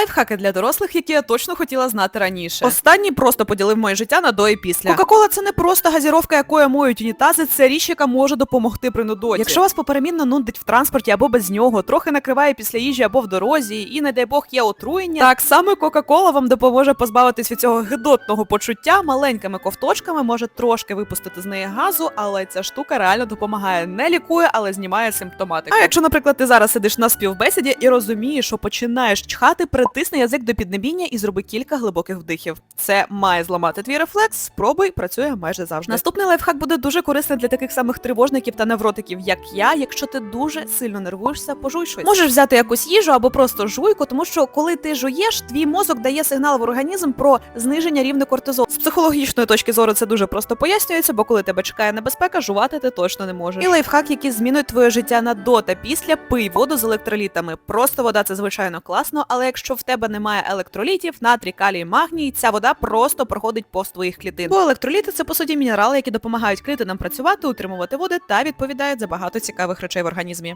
Лайфхаки для дорослих, які я точно хотіла знати раніше. Останній просто поділив моє життя на до і після. Кока-кола це не просто газіровка, якою моють унітази, це річ, яка може допомогти при нудоті. Якщо вас поперемінно нудить в транспорті або без нього, трохи накриває після їжі або в дорозі, і не дай Бог є отруєння. Так саме Кока-кола вам допоможе позбавитись від цього гидотного почуття. Маленькими ковточками може трошки випустити з неї газу, але ця штука реально допомагає. Не лікує, але знімає симптоматику. А якщо, наприклад, ти зараз сидиш на співбесіді і розумієш, що починаєш чхати, притисни язик до піднебіння і зроби кілька глибоких вдихів. Це має зламати твій рефлекс. Спробуй, працює майже завжди. Наступний лайфхак буде дуже корисний для таких самих тривожників та невротиків, як я. Якщо ти дуже сильно нервуєшся, пожуй щось. Можеш взяти якусь їжу або просто жуйку, тому що коли ти жуєш, твій мозок дає сигнал в організм про зниження рівня кортизолу. З психологічної точки зору це дуже просто пояснюється, бо коли тебе чекає небезпека, жувати ти точно не можеш. І лайфхак, який змінить твоє життя на до та після, пий воду з електролітами. Просто вода це звичайно класно, але якщо в тебе немає електролітів, натрій, калій, магній, ця вода просто проходить повз твоїх клітин. Бо електроліти це по суті мінерали, які допомагають клітинам працювати, утримувати води та відповідають за багато цікавих речей в організмі.